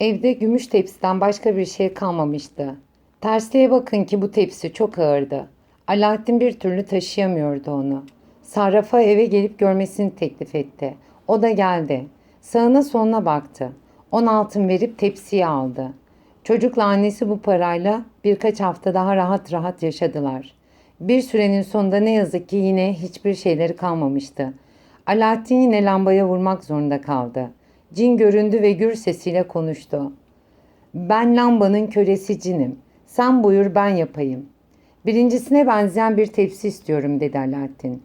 Evde gümüş tepsiden başka bir şey kalmamıştı. Tersliğe bakın ki bu tepsi çok ağırdı. Alaaddin bir türlü taşıyamıyordu onu. Sarrafa eve gelip görmesini teklif etti. O da geldi. Sağına soluna baktı. On altın verip tepsiyi aldı. Çocukla annesi bu parayla birkaç hafta daha rahat rahat yaşadılar. Bir sürenin sonunda ne yazık ki yine hiçbir şeyleri kalmamıştı. Alaaddin yine lambaya vurmak zorunda kaldı. Cin göründü ve gür sesiyle konuştu. Ben lambanın kölesi cinim. Sen buyur ben yapayım. Birincisine benzeyen bir tepsi istiyorum dedi Alaaddin.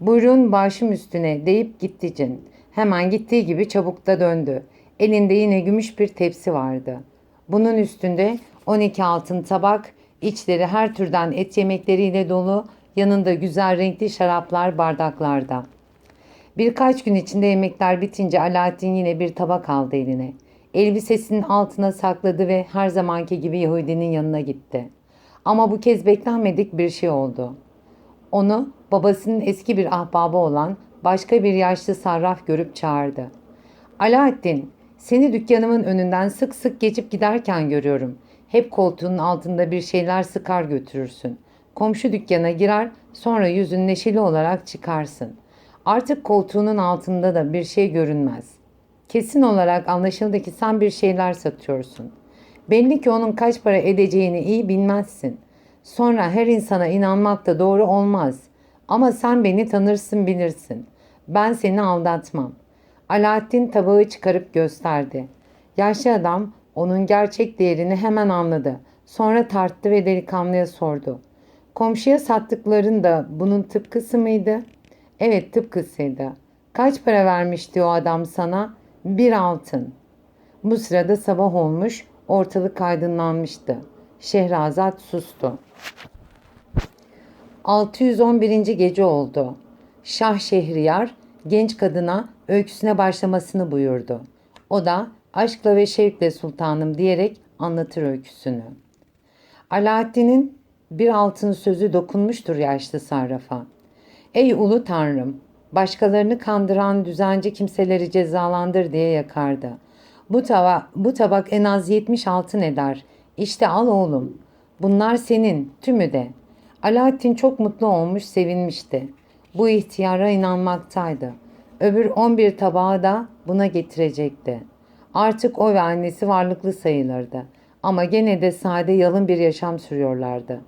Buyurun başım üstüne deyip gitti cin. Hemen gittiği gibi çabuk da döndü. Elinde yine gümüş bir tepsi vardı. Bunun üstünde 12 altın tabak, içleri her türden et yemekleriyle dolu, yanında güzel renkli şaraplar bardaklarda. Birkaç gün içinde yemekler bitince Alaaddin yine bir tabak aldı eline. Elbisesinin altına sakladı ve her zamanki gibi Yahudinin yanına gitti. Ama bu kez beklenmedik bir şey oldu. Onu babasının eski bir ahbabı olan başka bir yaşlı sarraf görüp çağırdı. Alaaddin, seni dükkanımın önünden sık sık geçip giderken görüyorum. Hep koltuğunun altında bir şeyler sıkar götürürsün. Komşu dükkana girer, sonra yüzün neşeli olarak çıkarsın. Artık koltuğunun altında da bir şey görünmez. Kesin olarak anlaşıldı ki sen bir şeyler satıyorsun. Belli ki onun kaç para edeceğini iyi bilmezsin. Sonra her insana inanmak da doğru olmaz. Ama sen beni tanırsın bilirsin. Ben seni aldatmam. Alaaddin tabağı çıkarıp gösterdi. Yaşlı adam onun gerçek değerini hemen anladı. Sonra tarttı ve delikanlıya sordu. Komşuya sattıkların da bunun tıpkısı mıydı? Evet tıpkısıydı. Kaç para vermişti o adam sana? Bir altın. Bu sırada sabah olmuş, ortalık aydınlanmıştı. Şehrazat sustu. 611. gece oldu. Şah Şehriyar genç kadına öyküsüne başlamasını buyurdu. O da aşkla ve şevkle sultanım diyerek anlatır öyküsünü. Alaaddin'in bir altın sözü dokunmuştur yaşlı sarrafa. Ey ulu tanrım, başkalarını kandıran düzenci kimseleri cezalandır diye yakardı. Bu, tava, bu tabak en az 70 altın eder. İşte al oğlum. Bunlar senin, tümü de. Alaaddin çok mutlu olmuş, sevinmişti. Bu ihtiyara inanmaktaydı. Öbür 11 tabağı da buna getirecekti. Artık o ve annesi varlıklı sayılırdı. Ama gene de sade yalın bir yaşam sürüyorlardı.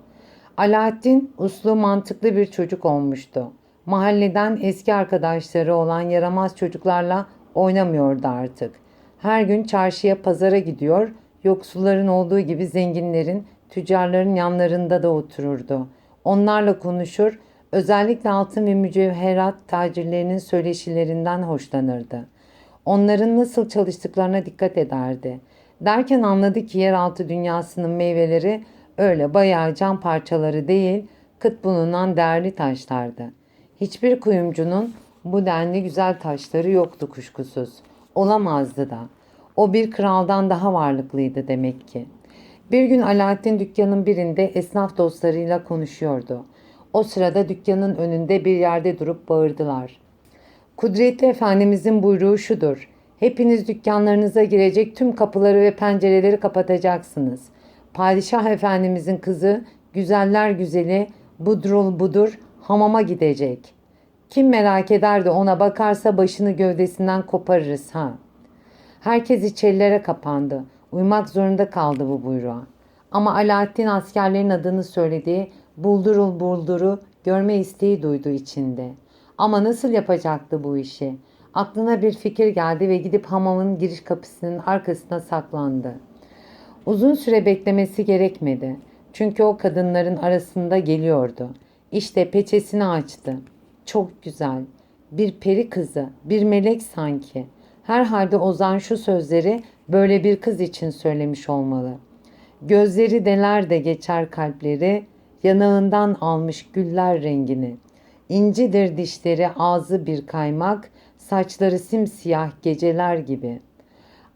Alaaddin uslu mantıklı bir çocuk olmuştu. Mahalleden eski arkadaşları olan yaramaz çocuklarla oynamıyordu artık. Her gün çarşıya pazara gidiyor, yoksulların olduğu gibi zenginlerin, tüccarların yanlarında da otururdu. Onlarla konuşur, özellikle altın ve mücevherat tacirlerinin söyleşilerinden hoşlanırdı. Onların nasıl çalıştıklarına dikkat ederdi. Derken anladı ki yeraltı dünyasının meyveleri öyle bayağı cam parçaları değil, kıt bulunan değerli taşlardı. Hiçbir kuyumcunun bu denli güzel taşları yoktu kuşkusuz. Olamazdı da. O bir kraldan daha varlıklıydı demek ki. Bir gün Alaaddin dükkanın birinde esnaf dostlarıyla konuşuyordu. O sırada dükkanın önünde bir yerde durup bağırdılar. Kudretli Efendimizin buyruğu şudur. Hepiniz dükkanlarınıza girecek tüm kapıları ve pencereleri kapatacaksınız. Padişah Efendimizin kızı, güzeller güzeli, budrul budur, hamama gidecek. Kim merak eder de ona bakarsa başını gövdesinden koparırız ha. Herkes içerilere kapandı. Uymak zorunda kaldı bu buyruğa. Ama Alaaddin askerlerin adını söylediği buldurul bulduru görme isteği duydu içinde. Ama nasıl yapacaktı bu işi? Aklına bir fikir geldi ve gidip hamamın giriş kapısının arkasına saklandı. Uzun süre beklemesi gerekmedi. Çünkü o kadınların arasında geliyordu. İşte peçesini açtı. Çok güzel. Bir peri kızı, bir melek sanki. Herhalde Ozan şu sözleri böyle bir kız için söylemiş olmalı. Gözleri deler de geçer kalpleri, yanağından almış güller rengini. İncidir dişleri, ağzı bir kaymak, saçları simsiyah geceler gibi.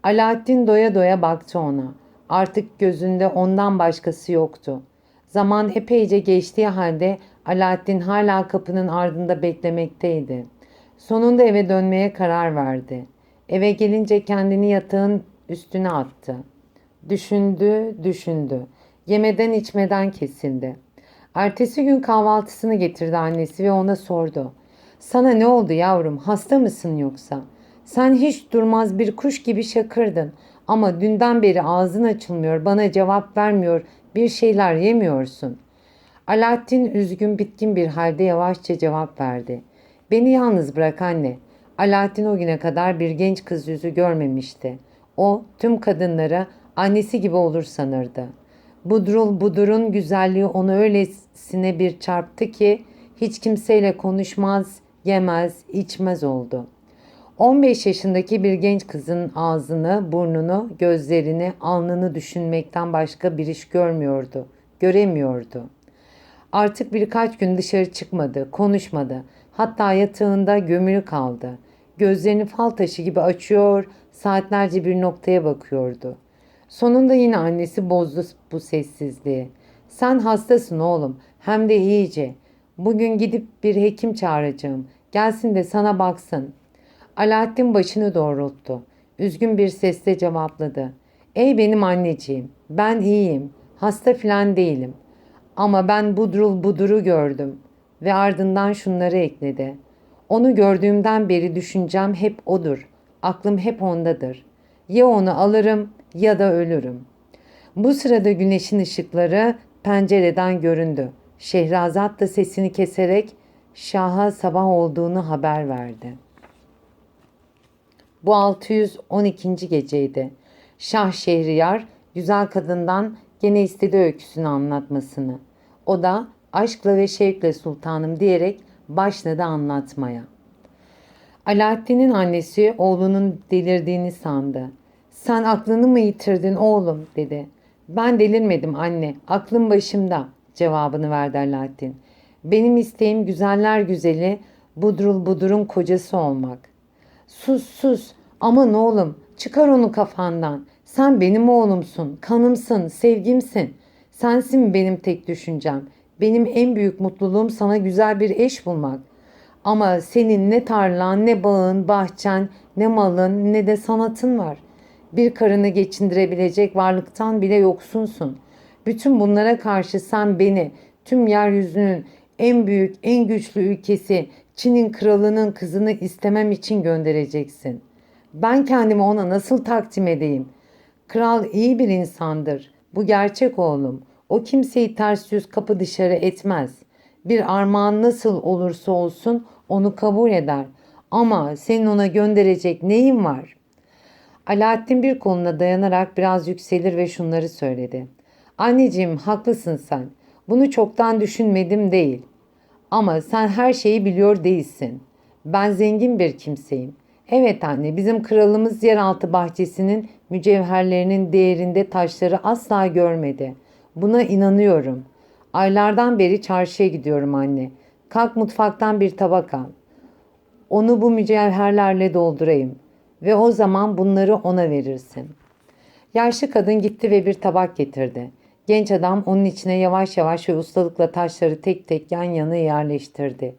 Alaaddin doya doya baktı ona. Artık gözünde ondan başkası yoktu. Zaman epeyce geçtiği halde Alaaddin hala kapının ardında beklemekteydi. Sonunda eve dönmeye karar verdi. Eve gelince kendini yatağın üstüne attı. Düşündü, düşündü. Yemeden içmeden kesildi. Ertesi gün kahvaltısını getirdi annesi ve ona sordu. Sana ne oldu yavrum? Hasta mısın yoksa? Sen hiç durmaz bir kuş gibi şakırdın. Ama dünden beri ağzın açılmıyor, bana cevap vermiyor, bir şeyler yemiyorsun. Alaaddin üzgün bitkin bir halde yavaşça cevap verdi. Beni yalnız bırak anne. Alaaddin o güne kadar bir genç kız yüzü görmemişti. O tüm kadınlara annesi gibi olur sanırdı. Budrul Budur'un güzelliği onu öylesine bir çarptı ki hiç kimseyle konuşmaz, yemez, içmez oldu. 15 yaşındaki bir genç kızın ağzını, burnunu, gözlerini, alnını düşünmekten başka bir iş görmüyordu, göremiyordu. Artık birkaç gün dışarı çıkmadı, konuşmadı. Hatta yatağında gömülü kaldı. Gözlerini fal taşı gibi açıyor, saatlerce bir noktaya bakıyordu. Sonunda yine annesi bozdu bu sessizliği. Sen hastasın oğlum, hem de iyice. Bugün gidip bir hekim çağıracağım. Gelsin de sana baksın. Alaaddin başını doğrulttu. Üzgün bir sesle cevapladı. Ey benim anneciğim, ben iyiyim. Hasta filan değilim. Ama ben Budrul Budur'u gördüm. Ve ardından şunları ekledi. Onu gördüğümden beri düşüncem hep odur. Aklım hep ondadır. Ya onu alırım ya da ölürüm. Bu sırada güneşin ışıkları pencereden göründü. Şehrazat da sesini keserek Şah'a sabah olduğunu haber verdi. Bu 612. geceydi. Şah Şehriyar güzel kadından gene istedi öyküsünü anlatmasını. O da aşkla ve şevkle sultanım diyerek başladı anlatmaya. Alaaddin'in annesi oğlunun delirdiğini sandı. Sen aklını mı yitirdin oğlum dedi. Ben delirmedim anne aklım başımda cevabını verdi Alaaddin. Benim isteğim güzeller güzeli Budrul Budur'un kocası olmak. Sus sus aman oğlum çıkar onu kafandan. Sen benim oğlumsun, kanımsın, sevgimsin. Sensin benim tek düşüncem. Benim en büyük mutluluğum sana güzel bir eş bulmak. Ama senin ne tarlan, ne bağın, bahçen, ne malın, ne de sanatın var. Bir karını geçindirebilecek varlıktan bile yoksunsun. Bütün bunlara karşı sen beni, tüm yeryüzünün en büyük, en güçlü ülkesi Çin'in kralının kızını istemem için göndereceksin. Ben kendimi ona nasıl takdim edeyim? Kral iyi bir insandır. Bu gerçek oğlum. O kimseyi ters yüz kapı dışarı etmez. Bir armağan nasıl olursa olsun onu kabul eder. Ama senin ona gönderecek neyin var? Alaaddin bir koluna dayanarak biraz yükselir ve şunları söyledi. Anneciğim haklısın sen. Bunu çoktan düşünmedim değil. Ama sen her şeyi biliyor değilsin. Ben zengin bir kimseyim. Evet anne bizim kralımız yeraltı bahçesinin mücevherlerinin değerinde taşları asla görmedi. Buna inanıyorum. Aylardan beri çarşıya gidiyorum anne. Kalk mutfaktan bir tabak al. Onu bu mücevherlerle doldurayım ve o zaman bunları ona verirsin. Yaşlı kadın gitti ve bir tabak getirdi. Genç adam onun içine yavaş yavaş ve ustalıkla taşları tek tek yan yana yerleştirdi.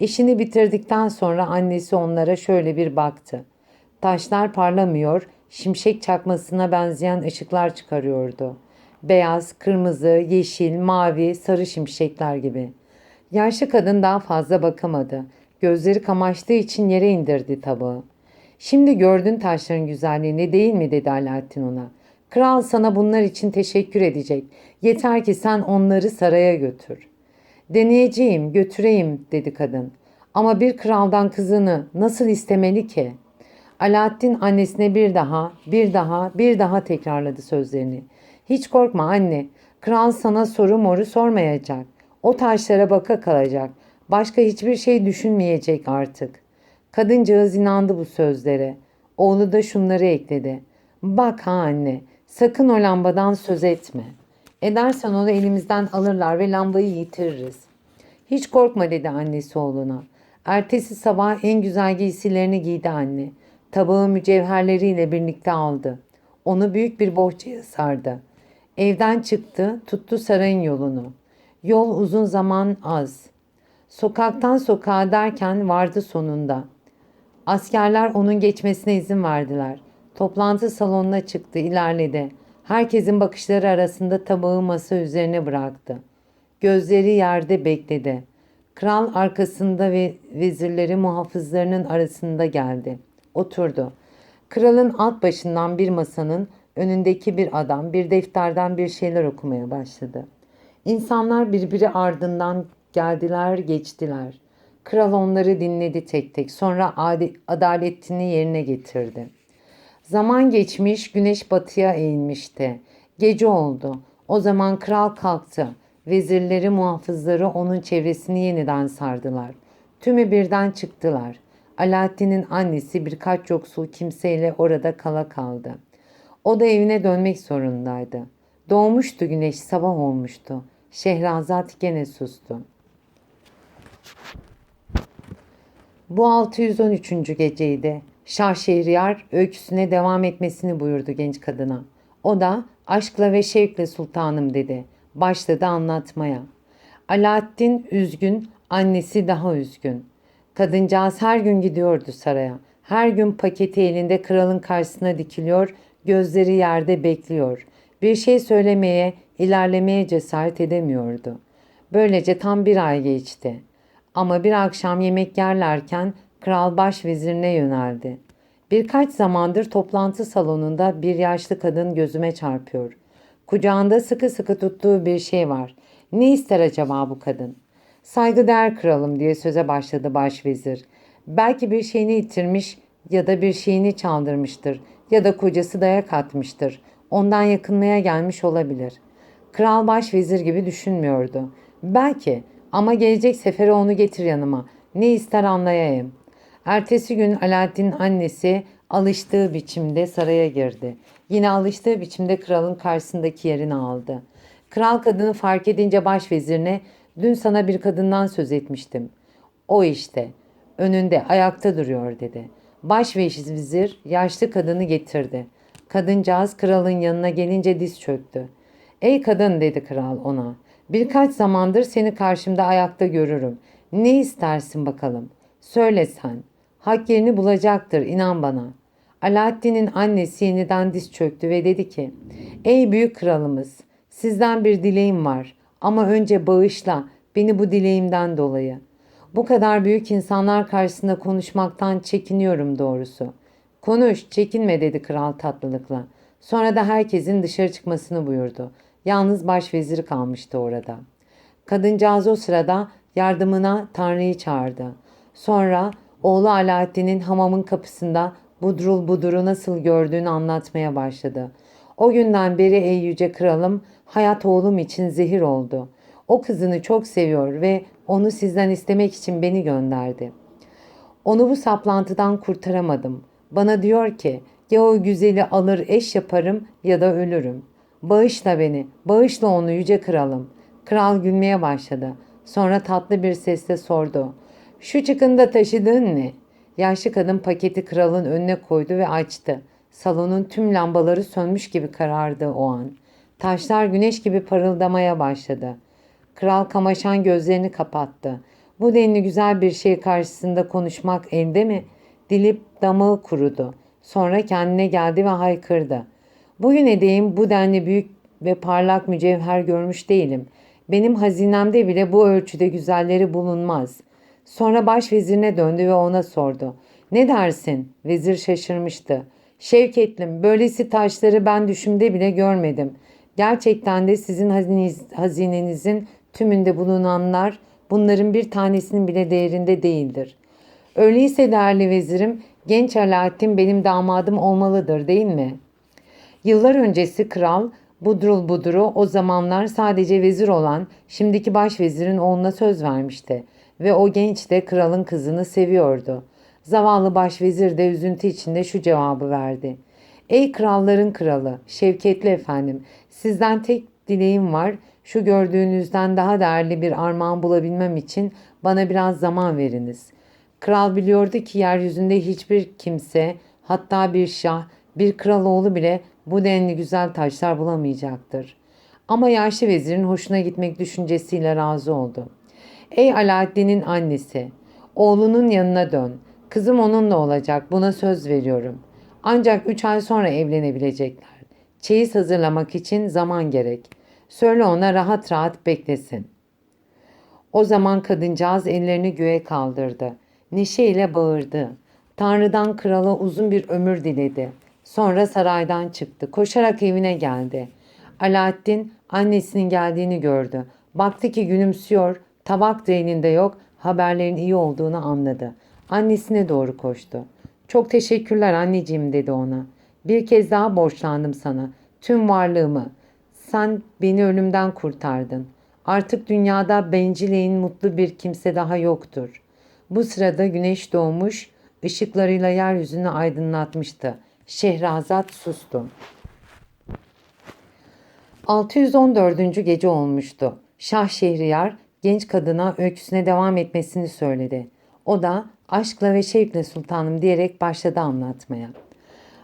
İşini bitirdikten sonra annesi onlara şöyle bir baktı. Taşlar parlamıyor, şimşek çakmasına benzeyen ışıklar çıkarıyordu. Beyaz, kırmızı, yeşil, mavi, sarı şimşekler gibi. Yaşlı kadın daha fazla bakamadı. Gözleri kamaştığı için yere indirdi tabağı. Şimdi gördün taşların güzelliğini değil mi dedi Alaaddin ona. Kral sana bunlar için teşekkür edecek. Yeter ki sen onları saraya götür. Deneyeceğim, götüreyim dedi kadın. Ama bir kraldan kızını nasıl istemeli ki? Alaaddin annesine bir daha, bir daha, bir daha tekrarladı sözlerini. Hiç korkma anne. Kral sana soru moru sormayacak. O taşlara baka kalacak. Başka hiçbir şey düşünmeyecek artık. Kadıncağız inandı bu sözlere. Oğlu da şunları ekledi. Bak ha anne, sakın o lambadan söz etme. Edersen onu elimizden alırlar ve lambayı yitiririz. Hiç korkma dedi annesi oğluna. Ertesi sabah en güzel giysilerini giydi anne. Tabağı mücevherleriyle birlikte aldı. Onu büyük bir bohçaya sardı. Evden çıktı, tuttu sarayın yolunu. Yol uzun zaman az. Sokaktan sokağa derken vardı sonunda. Askerler onun geçmesine izin verdiler. Toplantı salonuna çıktı, ilerledi. Herkesin bakışları arasında tabağı masa üzerine bıraktı. Gözleri yerde bekledi. Kral arkasında ve vezirleri muhafızlarının arasında geldi. Oturdu. Kralın alt başından bir masanın önündeki bir adam bir defterden bir şeyler okumaya başladı. İnsanlar birbiri ardından geldiler geçtiler. Kral onları dinledi tek tek. Sonra adaletini yerine getirdi. Zaman geçmiş, güneş batıya eğilmişti. Gece oldu. O zaman kral kalktı. Vezirleri, muhafızları onun çevresini yeniden sardılar. Tümü birden çıktılar. Alaaddin'in annesi birkaç yoksul kimseyle orada kala kaldı. O da evine dönmek zorundaydı. Doğmuştu güneş, sabah olmuştu. Şehrazat gene sustu. Bu 613. geceydi. Şah Şehriyar öyküsüne devam etmesini buyurdu genç kadına. O da aşkla ve şevkle sultanım dedi. Başladı anlatmaya. Alaaddin üzgün, annesi daha üzgün. Kadıncağız her gün gidiyordu saraya. Her gün paketi elinde kralın karşısına dikiliyor, gözleri yerde bekliyor. Bir şey söylemeye, ilerlemeye cesaret edemiyordu. Böylece tam bir ay geçti. Ama bir akşam yemek yerlerken kral başvezirine yöneldi. Birkaç zamandır toplantı salonunda bir yaşlı kadın gözüme çarpıyor. Kucağında sıkı sıkı tuttuğu bir şey var. Ne ister acaba bu kadın? Saygıdeğer kralım diye söze başladı başvezir. Belki bir şeyini yitirmiş ya da bir şeyini çaldırmıştır ya da kocası dayak atmıştır. Ondan yakınmaya gelmiş olabilir. Kral başvezir gibi düşünmüyordu. Belki ama gelecek sefere onu getir yanıma. Ne ister anlayayım. Ertesi gün Alaaddin annesi alıştığı biçimde saraya girdi. Yine alıştığı biçimde kralın karşısındaki yerini aldı. Kral kadını fark edince başvezirine dün sana bir kadından söz etmiştim. O işte önünde ayakta duruyor dedi. Başvezir yaşlı kadını getirdi. Kadıncağız kralın yanına gelince diz çöktü. Ey kadın dedi kral ona. Birkaç zamandır seni karşımda ayakta görürüm. Ne istersin bakalım? Söyle sen. Hak yerini bulacaktır inan bana. Alaaddin'in annesi yeniden diz çöktü ve dedi ki Ey büyük kralımız sizden bir dileğim var ama önce bağışla beni bu dileğimden dolayı. Bu kadar büyük insanlar karşısında konuşmaktan çekiniyorum doğrusu. Konuş, çekinme dedi kral tatlılıkla. Sonra da herkesin dışarı çıkmasını buyurdu. Yalnız başveziri kalmıştı orada. Kadıncağız o sırada yardımına Tanrı'yı çağırdı. Sonra oğlu Alaaddin'in hamamın kapısında Budrul Budur'u nasıl gördüğünü anlatmaya başladı. O günden beri ey yüce kralım hayat oğlum için zehir oldu. O kızını çok seviyor ve onu sizden istemek için beni gönderdi. Onu bu saplantıdan kurtaramadım. Bana diyor ki ya o güzeli alır eş yaparım ya da ölürüm. Bağışla beni, bağışla onu yüce kralım. Kral gülmeye başladı. Sonra tatlı bir sesle sordu. Şu çıkında taşıdığın ne? Yaşlı kadın paketi kralın önüne koydu ve açtı. Salonun tüm lambaları sönmüş gibi karardı o an. Taşlar güneş gibi parıldamaya başladı. Kral kamaşan gözlerini kapattı. Bu denli güzel bir şey karşısında konuşmak elde mi? Dilip damağı kurudu. Sonra kendine geldi ve haykırdı. Bugün edeyim bu denli büyük ve parlak mücevher görmüş değilim. Benim hazinemde bile bu ölçüde güzelleri bulunmaz. Sonra başvezirine döndü ve ona sordu. Ne dersin? Vezir şaşırmıştı. Şevketlim, böylesi taşları ben düşümde bile görmedim. Gerçekten de sizin hazinenizin tümünde bulunanlar bunların bir tanesinin bile değerinde değildir. Öyleyse değerli vezirim, genç Alaaddin benim damadım olmalıdır değil mi?'' Yıllar öncesi kral Budrul Budur'u o zamanlar sadece vezir olan şimdiki başvezirin oğluna söz vermişti ve o genç de kralın kızını seviyordu. Zavallı başvezir de üzüntü içinde şu cevabı verdi. Ey kralların kralı, şevketli efendim, sizden tek dileğim var. Şu gördüğünüzden daha değerli bir armağan bulabilmem için bana biraz zaman veriniz. Kral biliyordu ki yeryüzünde hiçbir kimse, hatta bir şah, bir kral oğlu bile bu denli güzel taşlar bulamayacaktır. Ama yaşlı vezirin hoşuna gitmek düşüncesiyle razı oldu. Ey Alaaddin'in annesi, oğlunun yanına dön. Kızım onunla olacak, buna söz veriyorum. Ancak üç ay sonra evlenebilecekler. Çeyiz hazırlamak için zaman gerek. Söyle ona rahat rahat beklesin. O zaman kadıncağız ellerini göğe kaldırdı. Neşeyle bağırdı. Tanrı'dan krala uzun bir ömür diledi. Sonra saraydan çıktı. Koşarak evine geldi. Alaaddin annesinin geldiğini gördü. Baktı ki gülümsüyor. Tabak da elinde yok. Haberlerin iyi olduğunu anladı. Annesine doğru koştu. Çok teşekkürler anneciğim dedi ona. Bir kez daha borçlandım sana. Tüm varlığımı. Sen beni ölümden kurtardın. Artık dünyada bencileyin mutlu bir kimse daha yoktur. Bu sırada güneş doğmuş, ışıklarıyla yeryüzünü aydınlatmıştı. Şehrazat sustu. 614. gece olmuştu. Şah Şehriyar genç kadına öyküsüne devam etmesini söyledi. O da aşkla ve şevkle sultanım diyerek başladı anlatmaya.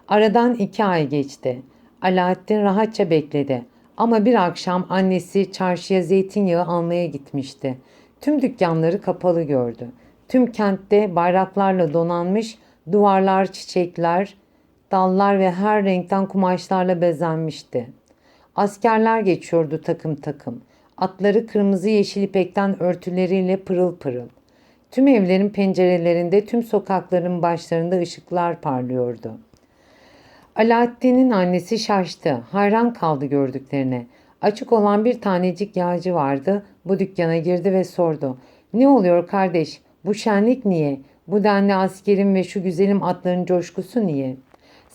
Aradan iki ay geçti. Alaaddin rahatça bekledi. Ama bir akşam annesi çarşıya zeytinyağı almaya gitmişti. Tüm dükkanları kapalı gördü. Tüm kentte bayraklarla donanmış duvarlar, çiçekler, dallar ve her renkten kumaşlarla bezenmişti. Askerler geçiyordu takım takım. Atları kırmızı yeşil ipekten örtüleriyle pırıl pırıl. Tüm evlerin pencerelerinde, tüm sokakların başlarında ışıklar parlıyordu. Alaaddin'in annesi şaştı. Hayran kaldı gördüklerine. Açık olan bir tanecik yağcı vardı. Bu dükkana girdi ve sordu. Ne oluyor kardeş? Bu şenlik niye? Bu denli askerin ve şu güzelim atların coşkusu niye?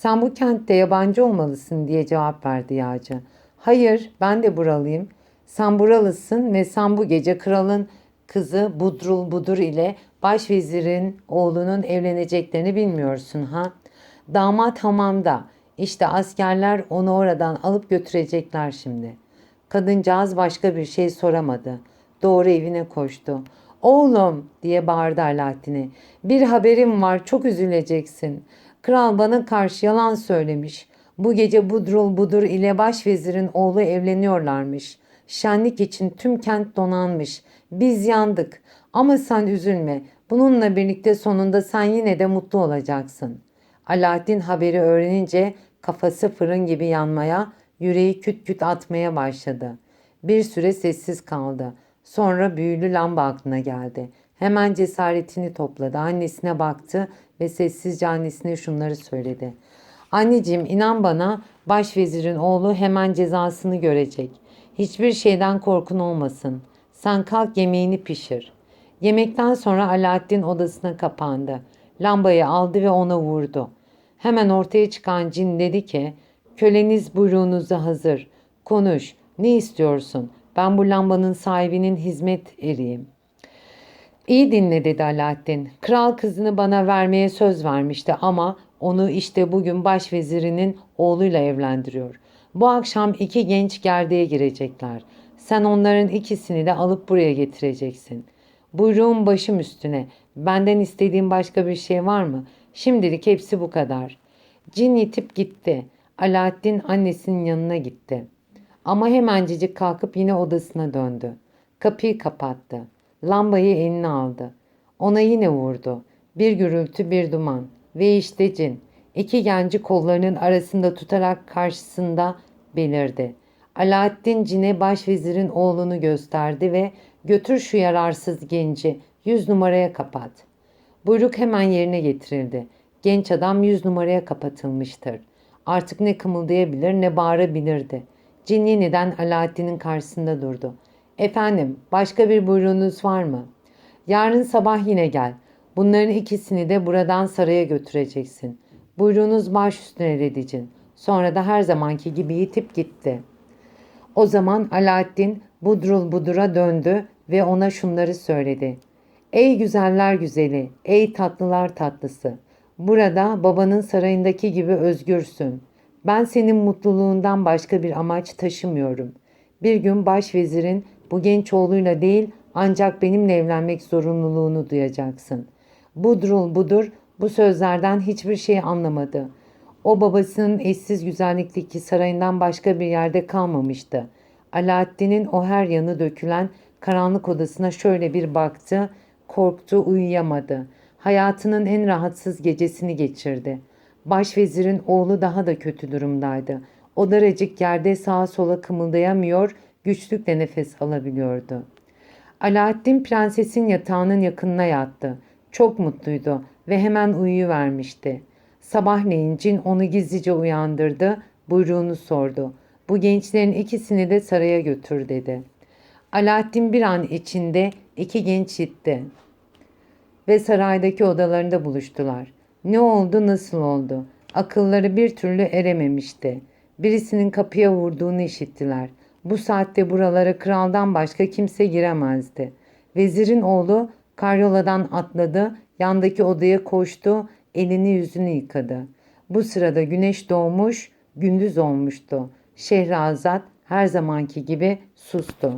Sen bu kentte yabancı olmalısın diye cevap verdi yağcı. Hayır ben de buralıyım. Sen buralısın ve sen bu gece kralın kızı Budrul Budur ile başvezirin oğlunun evleneceklerini bilmiyorsun ha? Damat hamamda. İşte askerler onu oradan alıp götürecekler şimdi. Kadıncağız başka bir şey soramadı. Doğru evine koştu. Oğlum diye bağırdı Alaaddin'e. Bir haberim var çok üzüleceksin. Kral bana karşı yalan söylemiş. Bu gece Budrul Budur ile başvezirin oğlu evleniyorlarmış. Şenlik için tüm kent donanmış. Biz yandık. Ama sen üzülme. Bununla birlikte sonunda sen yine de mutlu olacaksın. Alaaddin haberi öğrenince kafası fırın gibi yanmaya, yüreği küt küt atmaya başladı. Bir süre sessiz kaldı. Sonra büyülü lamba aklına geldi. Hemen cesaretini topladı. Annesine baktı ve sessizce annesine şunları söyledi. Anneciğim inan bana başvezirin oğlu hemen cezasını görecek. Hiçbir şeyden korkun olmasın. Sen kalk yemeğini pişir. Yemekten sonra Alaaddin odasına kapandı. Lambayı aldı ve ona vurdu. Hemen ortaya çıkan cin dedi ki, köleniz buyruğunuza hazır. Konuş, ne istiyorsun? Ben bu lambanın sahibinin hizmet eriyim. İyi dinle dedi Alaaddin. Kral kızını bana vermeye söz vermişti ama onu işte bugün başvezirinin oğluyla evlendiriyor. Bu akşam iki genç gerdeğe girecekler. Sen onların ikisini de alıp buraya getireceksin. Buyruğum başım üstüne. Benden istediğin başka bir şey var mı? Şimdilik hepsi bu kadar. Cin yitip gitti. Alaaddin annesinin yanına gitti. Ama hemencecik kalkıp yine odasına döndü. Kapıyı kapattı. Lambayı eline aldı. Ona yine vurdu. Bir gürültü bir duman. Ve işte cin. İki genci kollarının arasında tutarak karşısında belirdi. Alaaddin cine başvezirin oğlunu gösterdi ve götür şu yararsız genci yüz numaraya kapat. Buyruk hemen yerine getirildi. Genç adam yüz numaraya kapatılmıştır. Artık ne kımıldayabilir ne bağırabilirdi. Cin yeniden Alaaddin'in karşısında durdu. Efendim başka bir buyruğunuz var mı? Yarın sabah yine gel. Bunların ikisini de buradan saraya götüreceksin. Buyruğunuz baş üstüne dedi cin. Sonra da her zamanki gibi yitip gitti. O zaman Alaaddin Budrul Budur'a döndü ve ona şunları söyledi. Ey güzeller güzeli, ey tatlılar tatlısı. Burada babanın sarayındaki gibi özgürsün. Ben senin mutluluğundan başka bir amaç taşımıyorum. Bir gün başvezirin bu genç oğluyla değil ancak benimle evlenmek zorunluluğunu duyacaksın. Budrul budur bu sözlerden hiçbir şey anlamadı. O babasının eşsiz güzellikteki sarayından başka bir yerde kalmamıştı. Alaaddin'in o her yanı dökülen karanlık odasına şöyle bir baktı, korktu, uyuyamadı. Hayatının en rahatsız gecesini geçirdi. Başvezirin oğlu daha da kötü durumdaydı. O daracık yerde sağa sola kımıldayamıyor, güçlükle nefes alabiliyordu. Alaaddin prensesin yatağının yakınına yattı. Çok mutluydu ve hemen uyuyuvermişti. Sabahleyin cin onu gizlice uyandırdı, buyruğunu sordu. Bu gençlerin ikisini de saraya götür dedi. Alaaddin bir an içinde iki genç gitti ve saraydaki odalarında buluştular. Ne oldu, nasıl oldu? Akılları bir türlü erememişti. Birisinin kapıya vurduğunu işittiler. Bu saatte buralara kraldan başka kimse giremezdi. Vezirin oğlu karyoladan atladı, yandaki odaya koştu, elini yüzünü yıkadı. Bu sırada güneş doğmuş, gündüz olmuştu. Şehrazat her zamanki gibi sustu.